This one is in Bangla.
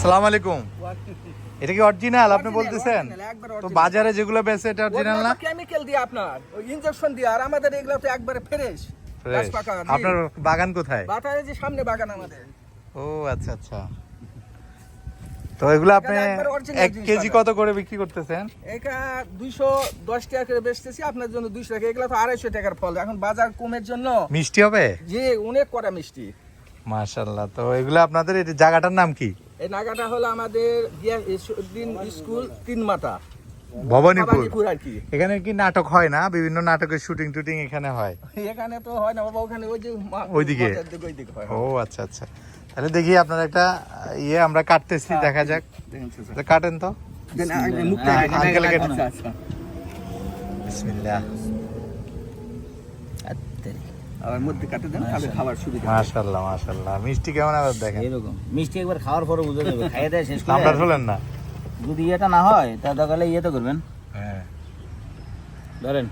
সালাম আলাইকুম। এটা কি অরিজিনাল আপনি বলতেছেন? তো বাজারে যেগুলো বেচে এটা অরিজিনাল না? কেমিক্যাল দিয়ে আপনার ওই ইনজেকশন দিয়ে আর আমাদের এগুলো তো একবারে ফ্রেশ। আপনার বাগান কোথায়? বাটারে যে সামনে বাগান আমাদের। ও আচ্ছা আচ্ছা। তো এগুলো আপনি এক কেজি কত করে বিক্রি করতেছেন? এটা দুইশো দশ টাকা করে বেচতেছি আপনার জন্য দুইশো টাকা। এগুলো তো আড়াইশো টাকার ফল। এখন বাজার কমের জন্য মিষ্টি হবে? যে অনেক করা মিষ্টি। মাশাল্লাহ তো এগুলো আপনাদের এই জায়গাটার নাম কি? এই নাগাটা হলো আমাদের দিন স্কুল তিন মাথা। ভবানীপুর। এখানে কি নাটক হয় না? বিভিন্ন নাটকের শুটিং টুটিং এখানে হয়? এখানে তো হয় না বাবা ওখানে ওই যে ওইদিকে? ওইদিকে ও আচ্ছা আচ্ছা। তাহলে দেখি আপনার একটা ইয়ে আমরা কাটতেছি দেখা যাক। দেখেন তো কাটেন তো। দেন, আবার মধ্যে কাটে দেন তাহলে খাবার সুবিধা হবে। মাশাল্লাহ মাশাল্লাহ মিষ্টি কেমন আবার দেখেন? এরকম। মিষ্টি একবার খাওয়ার পরে বুঝে যাবে। খাইয়ে দেয় শেষ করে আমরা শুনলেন না। যদি ইয়েটা না হয় তা দরকার হলে ইয়ে তো করবেন। হ্যাঁ। ধরেন